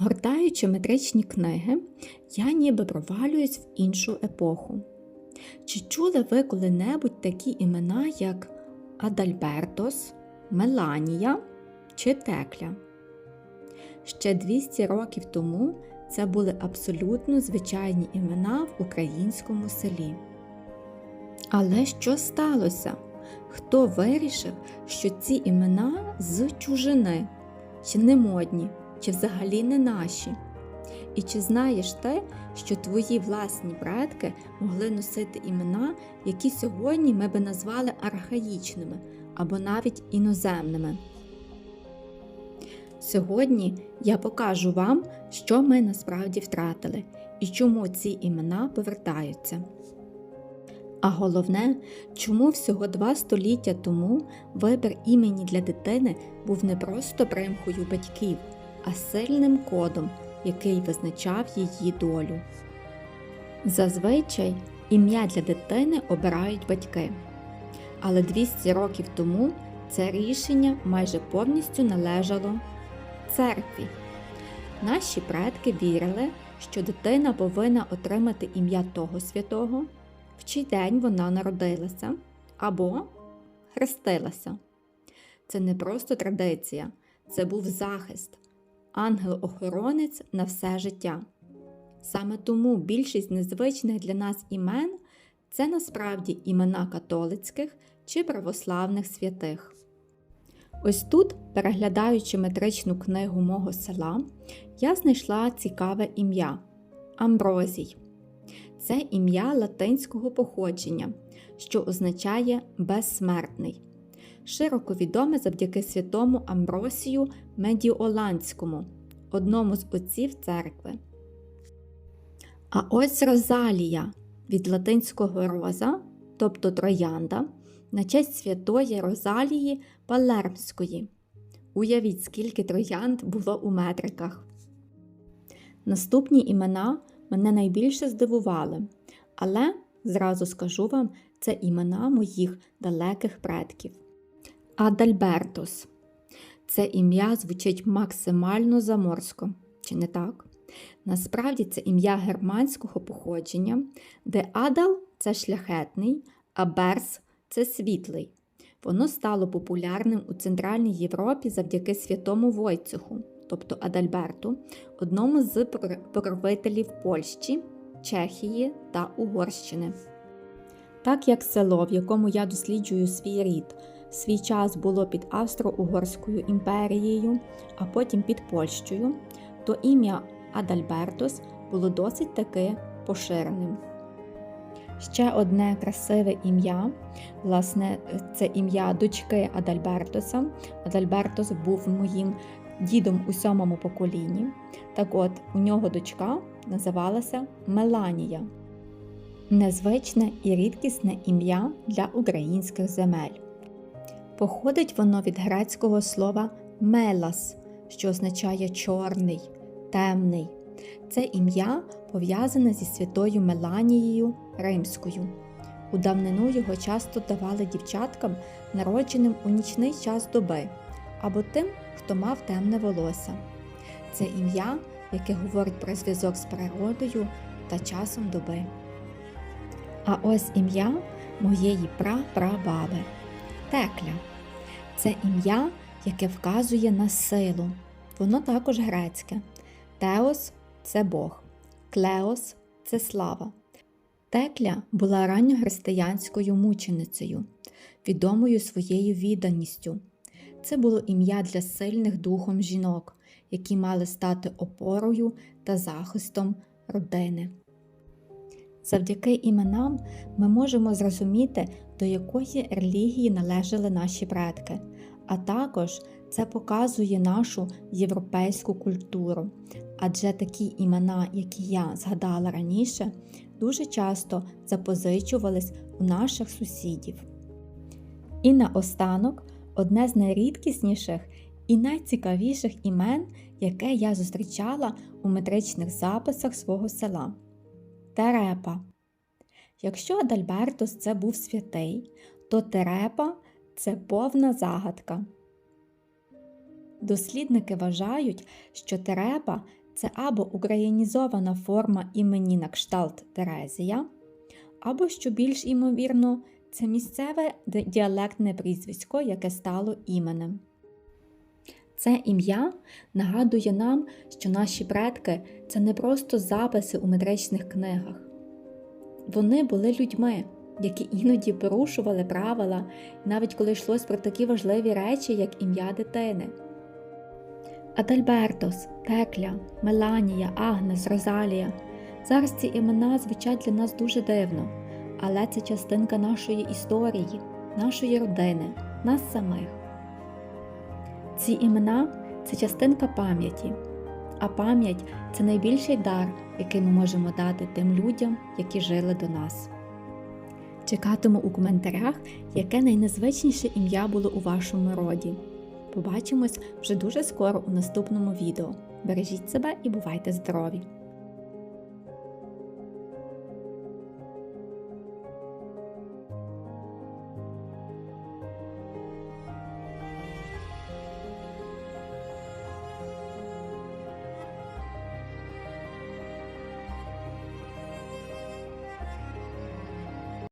Гортаючи метричні книги, я ніби провалююсь в іншу епоху. Чи чули ви коли-небудь такі імена, як Адальбертос, Меланія чи Текля? Ще 200 років тому це були абсолютно звичайні імена в українському селі. Але що сталося? Хто вирішив, що ці імена з чужини, чи не модні, чи взагалі не наші? І чи знаєш ти, що твої власні предки могли носити імена, які сьогодні ми би назвали архаїчними або навіть іноземними? Сьогодні я покажу вам, що ми насправді втратили і чому ці імена повертаються. А головне, чому всього два століття тому вибір імені для дитини був не просто примхою батьків, а сильним кодом, який визначав її долю. Зазвичай ім'я для дитини обирають батьки. Але 200 років тому це рішення майже повністю належало церкві. Наші предки вірили, що дитина повинна отримати ім'я того святого, в чий день вона народилася або хрестилася. Це не просто традиція, це був захист, ангел-охоронець на все життя. Саме тому більшість незвичних для нас імен це насправді імена католицьких чи православних святих. Ось тут, переглядаючи метричну книгу мого села, я знайшла цікаве ім'я Амброзій. Це ім'я латинського походження, що означає безсмертний, широко відоме завдяки святому Амбросію Медіоланському, одному з отців церкви. А ось Розалія від латинського роза, тобто троянда, на честь святої Розалії Палермської. Уявіть, скільки троянд було у метриках. Наступні імена мене найбільше здивували, але зразу скажу вам, це імена моїх далеких предків. Адальбертос. Це ім'я звучить максимально заморсько, чи не так? Насправді це ім'я германського походження, де Адал це шляхетний, а Берс це світлий. Воно стало популярним у Центральній Європі завдяки святому Войцеху, тобто Адальберту, одному з покровителів Польщі, Чехії та Угорщини. Так як село, в якому я досліджую свій рід, свій час було під Австро-Угорською імперією, а потім під Польщею, то ім'я Адальбертос було досить таки поширеним. Ще одне красиве ім'я, власне, це ім'я дочки Адальбертоса. Адальбертос був моїм дідом у сьомому поколінні. Так от, у нього дочка називалася Меланія. Незвичне і рідкісне ім'я для українських земель. Походить воно від грецького слова мелас, що означає чорний, темний. Це ім'я пов'язане зі святою Меланією Римською. У давнину його часто давали дівчаткам, народженим у нічний час доби, або тим, хто мав темне волосся. Це ім'я, яке говорить про зв'язок з природою та часом доби. А ось ім'я моєї прапрабаби Текля. Це ім'я, яке вказує на силу. Воно також грецьке. Теос це Бог, Клеос це слава. Текля була ранньохристиянською мученицею, відомою своєю відданістю. Це було ім'я для сильних духом жінок, які мали стати опорою та захистом родини. Завдяки іменам ми можемо зрозуміти, до якої релігії належали наші предки, а також це показує нашу європейську культуру, адже такі імена, які я згадала раніше, дуже часто запозичувались у наших сусідів. І наостанок одне з найрідкісніших і найцікавіших імен, яке я зустрічала у метричних записах свого села Терепа. Якщо Адальбертос це був святий, то Терепа це повна загадка. Дослідники вважають, що Терепа це або українізована форма імені на кшталт Терезія, або, що більш імовірно, це місцеве діалектне прізвисько, яке стало іменем. Це ім'я нагадує нам, що наші предки це не просто записи у метричних книгах. Вони були людьми, які іноді порушували правила, навіть коли йшлось про такі важливі речі, як ім'я дитини. Адальбертос, Текля, Меланія, Агнес, Розалія. Зараз ці імена звучать для нас дуже дивно, але це частинка нашої історії, нашої родини, нас самих. Ці імена це частинка пам'яті, а пам'ять це найбільший дар, який ми можемо дати тим людям, які жили до нас. Чекатиму у коментарях, яке найнезвичніше ім'я було у вашому роді. Побачимось вже дуже скоро у наступному відео. Бережіть себе і бувайте здорові!